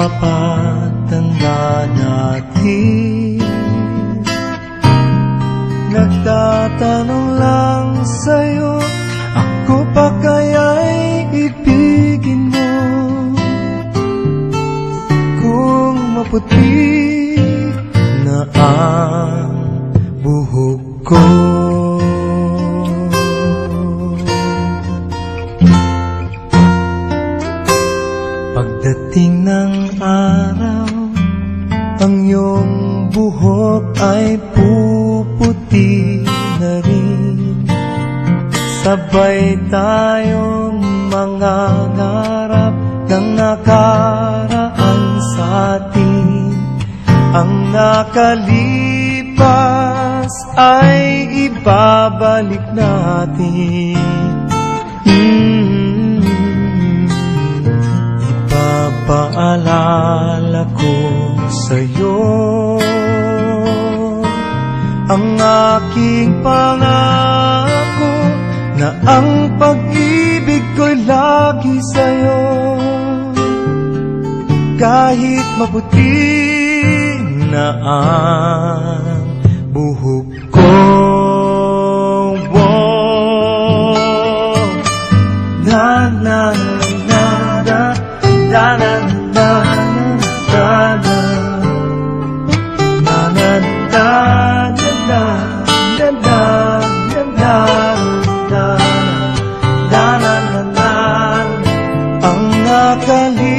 sa pagtanda natin. Nagtatanong lang sa'yo Ako pa kaya'y mo? Kung maputi na ang buhok ko Sabay tayong mga ngarap ng nakaraan sa atin. Ang nakalipas ay ibabalik natin. Mm. Ipapaalala ko sa'yo Ang aking pangako Na ang pag-ibig ko'y lagi sa'yo. Kahit maputi na ang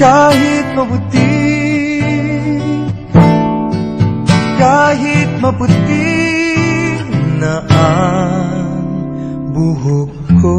kahit mabuti. Kahit maputi na ang buhok ko.